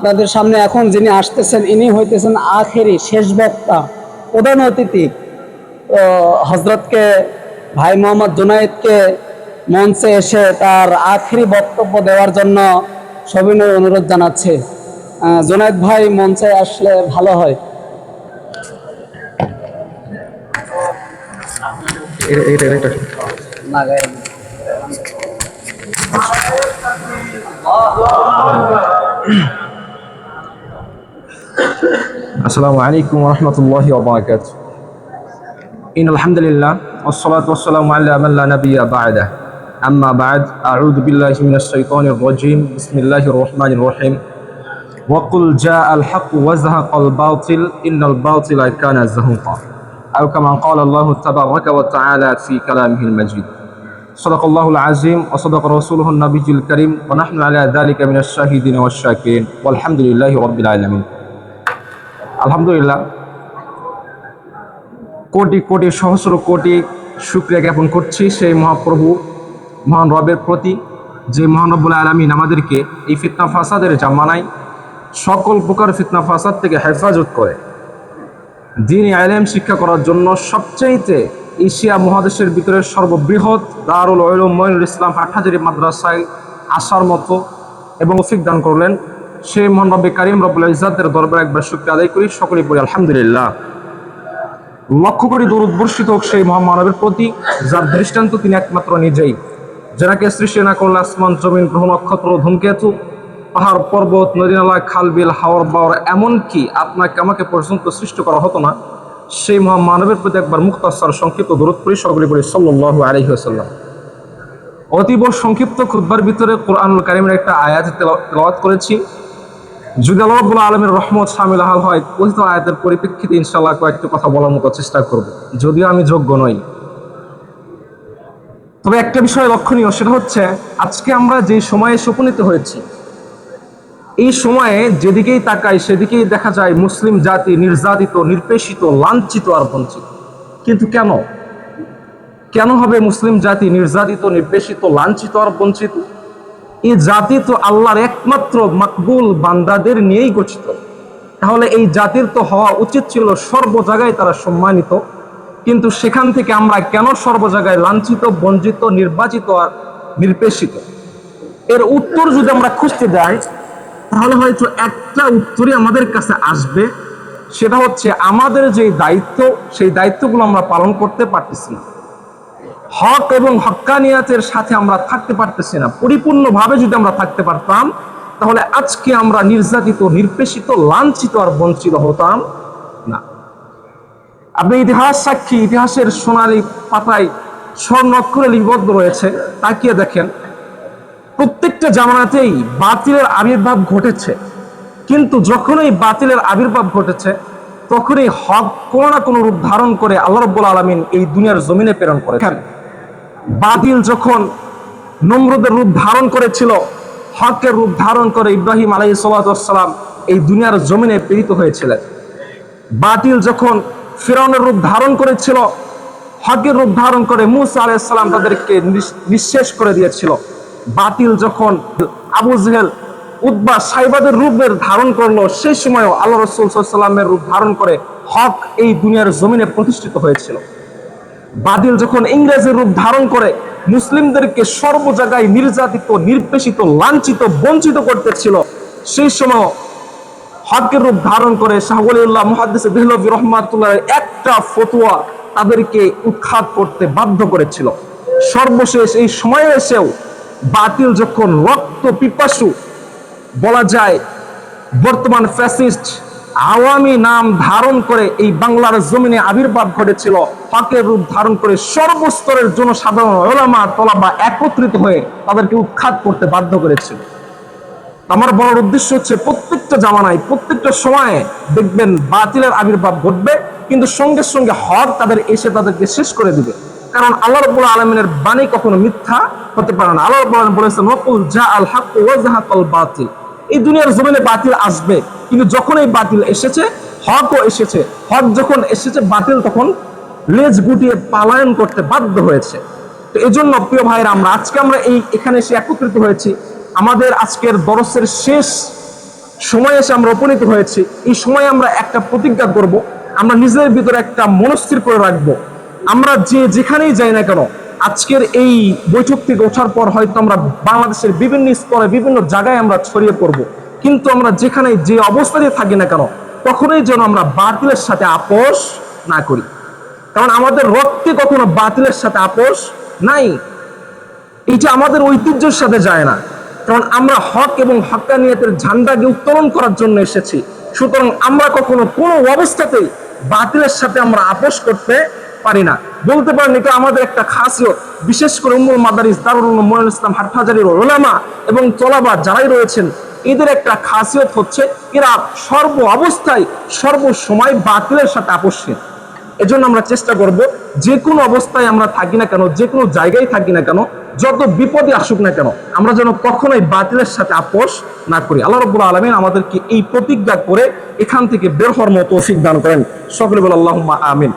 আপনাদের সামনে এখন যিনি আসতেছেন ইনি হইতেছেন আখেরি শেষ বক্তা প্রধান অতিথি হজরতকে ভাই মোহাম্মদ জুনাইদকে মঞ্চে এসে তার আখেরি বক্তব্য দেওয়ার জন্য সবিনয় অনুরোধ জানাচ্ছে। আহ, জুনাইদ ভাই মঞ্চে আসলে ভালো হয়। লাগাই السلام عليكم ورحمة الله وبركاته. إن الحمد لله والصلاة والسلام على من لا نبي بعده. أما بعد أعوذ بالله من الشيطان الرجيم. بسم الله الرحمن الرحيم. وقل جاء الحق وزهق الباطل إن الباطل كان زهوقا. أو كما قال الله تبارك وتعالى في كلامه المجيد. صدق الله العظيم وصدق رسوله النبي الكريم. ونحن على ذلك من الشاهدين والشاكرين. والحمد لله رب العالمين. আলহামদুলিল্লাহ। কোটি কোটি, সহস্র কোটি শুক্রিয়া জ্ঞাপন করছি সেই মহাপ্রভু, মহান রবের প্রতি, যে মহানব্বুল আলমিন আমাদেরকে এই ফিতনা ফাসাদের জামানায় সকল প্রকার ফিতনা ফাসাদ থেকে হেফাজত করে। দিনই আলেম শিক্ষা করার জন্য সবচাইতে এশিয়া মহাদেশের ভিতরে সর্ববৃহৎ দারুল ওয়ুল মঈনুল ইসলাম হাটহাজারি মাদ্রাসায় আসার মতো এবং অফিক দান করলেন। সেই মহান রব্বে কারিম রব্বুল ইজাদের দরবারে একবার শুক্রিয়া আদায় করি। সকলেই পড়ি, আলহামদুলিল্লাহ। লক্ষ্য করি দূর বর্ষিত হোক সেই মহামানবের প্রতি, যার দৃষ্টান্ত তিনি একমাত্র নিজেই। যাকে সৃষ্টি না করলে আসমান, জমিন, গ্রহ, নক্ষত্র, ধূমকেতু, পাহাড়, পর্বত নদী নালা খাল, বিল, হাওর, বাওর, এমনকি আপনাকে আমাকে পর্যন্ত সৃষ্টি করা হতো না, সেই মহামানবের প্রতি একবার মুক্তাসার সংক্ষিপ্ত দূরত করি সকলে পড়ি সাল্লাহ আলহিহাসাল্লাম অতীব সংক্ষিপ্ত খুদ্বার ভিতরে কোরআনুল কারিমের একটা আয়াত তেলাওয়াত করেছি। যদি আল্লাহ আলমের রহমত সামিল হাল হয়, কথিত আয়াতের পরিপ্রেক্ষিতে ইনশাল্লাহ কয়েকটি কথা বলার মতো চেষ্টা করব। যদিও আমি যোগ্য নই। তবে একটা বিষয় লক্ষণীয়, সেটা হচ্ছে আজকে আমরা যে সময়ে সুপনীত হয়েছি, এই সময়ে যেদিকেই তাকাই সেদিকেই দেখা যায় মুসলিম জাতি নির্যাতিত, নির্পেষিত, লাঞ্ছিত আর বঞ্চিত। কিন্তু কেন? কেন হবে মুসলিম জাতি নির্যাতিত, নির্পেষিত, লাঞ্ছিত আর বঞ্চিত? এই জাতি তো আল্লাহর একমাত্র মাকবুল বান্দাদের নিয়েই গঠিত। তাহলে এই জাতির তো হওয়া উচিত ছিল সর্ব জায়গায় তারা সম্মানিত। কিন্তু সেখান থেকে আমরা কেন সর্ব জায়গায় লাঞ্ছিত, বঞ্চিত, নির্বাচিত আর নির্পেষিত? এর উত্তর যদি আমরা খুঁজতে যাই, তাহলে হয়তো একটা উত্তরই আমাদের কাছে আসবে। সেটা হচ্ছে আমাদের যে দায়িত্ব, সেই দায়িত্বগুলো আমরা পালন করতে পারতেছি না। হক এবং হক্কানিয়াতের সাথে আমরা থাকতে পারতেছি না। পরিপূর্ণভাবে যদি আমরা থাকতে পারতাম, তাহলে আজকে আমরা নির্যাতিত, নির্পেষিত, লাঞ্ছিত আর বঞ্চিত হতাম না। আপনি ইতিহাস সাক্ষী, ইতিহাসের সোনালি পাতায় স্বর্ণ অক্ষরে লিপিবদ্ধ রয়েছে, তাকিয়ে দেখেন। প্রত্যেকটা জামানাতেই বাতিলের আবির্ভাব ঘটেছে। কিন্তু যখনই বাতিলের আবির্ভাব ঘটেছে তখনই হক কোনো না কোনো রূপ ধারণ করে আল্লাহ রব্বুল আলমিন এই দুনিয়ার জমিনে প্রেরণ করেছেন। বাতিল যখন নম্রদের রূপ ধারণ করেছিল, হকের রূপ ধারণ করে ইব্রাহিম আলাই সালাম এই দুনিয়ার জমিনে প্রেরিত হয়েছিলেন। বাতিল যখন ফিরাউনের রূপ ধারণ করেছিল, হকের রূপ ধারণ করে মুসা আলাইসাল্লাম তাদেরকে নিঃশেষ করে দিয়েছিল। বাতিল যখন আবু জেহেল উদ্বা সাইবাদের রূপের ধারণ করল, সেই সময়ও আল্লাহ রসুল সাল্লামের রূপ ধারণ করে হক এই দুনিয়ার জমিনে প্রতিষ্ঠিত হয়েছিল। বাদিল যখন ইংরেজের রূপ ধারণ করে, মুসলিমদেরকে সর্ব জায়গায় নির্যাতিত, নির্পেষিত, লাঞ্ছিত, বঞ্চিত করতেছিল সেই সময় হকের রূপ ধারণ করে শাহবুল্লাহ মুহাদ্দিস দেহলভি রহমাতুল্লাহ একটা ফতুয়া তাদেরকে উৎখাত করতে বাধ্য করেছিল। সর্বশেষ এই সময়ে এসেও বাতিল যখন রক্ত পিপাসু বলা যায়, বর্তমান ফ্যাসিস্ট আওয়ামী নাম ধারণ করে এই বাংলার জমিনে আবির্ভাব ঘটেছিল। হকের রূপ ধারণ করে সর্বস্তরের জনসাধারণ, ওলামা, তলাবা একত্রিত হয়ে তাদেরকে উৎখাত করতে বাধ্য করেছিল। আমার বলার উদ্দেশ্য হচ্ছে, প্রত্যেকটা জামানায়, প্রত্যেকটা সময়ে দেখবেন বাতিলের আবির্ভাব ঘটবে, কিন্তু সঙ্গে সঙ্গে হক তাদের এসে তাদেরকে শেষ করে দিবে। কারণ আল্লাহ রব্বুল আলমিনের বাণী কখনো মিথ্যা হতে পারে না। আল্লাহ রব্বুল আলম বলেছেন নকুল জা আল হক ওয়া জাহাকাল বাতিল। এই দুনিয়ার জমিনে বাতিল আসবে। কিন্তু যখন এই বাতিল এসেছে, হকও এসেছে। হক যখন এসেছে, বাতিল তখন লেজ গুটিয়ে পালায়ন করতে বাধ্য হয়েছে। তো এই জন্য প্রিয় ভাইরা আমরা আজকে আমরা এই এখানে এসে একত্রিত হয়েছি। আমাদের আজকের দরসের শেষ সময় এসে আমরা উপনীত হয়েছি। এই সময় আমরা একটা প্রতিজ্ঞা করব। আমরা নিজেদের ভিতরে একটা মনস্থির করে রাখব। আমরা যে যেখানেই যাই না কেন আজকের এই বৈঠক থেকে ওঠার পর হয়তো আমরা বাংলাদেশের বিভিন্ন স্তরে, বিভিন্ন জায়গায় আমরা ছড়িয়ে পড়ব। কিন্তু আমরা যেখানে যে অবস্থাতে থাকি না কেন কখনোই যেন আমরা বাতিলের সাথে আপোষ না করি। কারণ আমাদের রক্তে কখনো বাতিলের সাথে আপোষ নাই। এইটা আমাদের ঐতিহ্যের সাথে যায় না। কারণ আমরা হক এবং হক্কানিয়তের ঝান্ডাকে উত্তোলন করার জন্য এসেছি। সুতরাং আমরা কখনো কোনো অবস্থাতেই বাতিলের সাথে আমরা আপোষ করতে পারি না। বলতে পারেন এটা আমাদের একটা খাসিয়ত। বিশেষ করে উম্মুল মাদারিস দারুল উলুম ইসলাম হাটহাজারির ওলামা এবং তলাবা যারাই রয়েছেন, এদের একটা খাসিয়ত হচ্ছে এরা সর্ব অবস্থায় সর্বসময় বাতিলের সাথে আপোষহীন। এজন্য আমরা চেষ্টা করব, যে কোনো অবস্থায় আমরা থাকি না কেন, যে কোনো জায়গায় থাকি না কেন, যত বিপদে আসুক না কেন, আমরা যেন কখনোই বাতিলের সাথে আপোষ না করি। আল্লাহ রব্বুল আলমিন আমাদেরকে এই প্রতিজ্ঞা করে এখান থেকে বের হওয়ার মতো তৌফিক দান করেন। সকলে বলে আল্লাহ আমিন।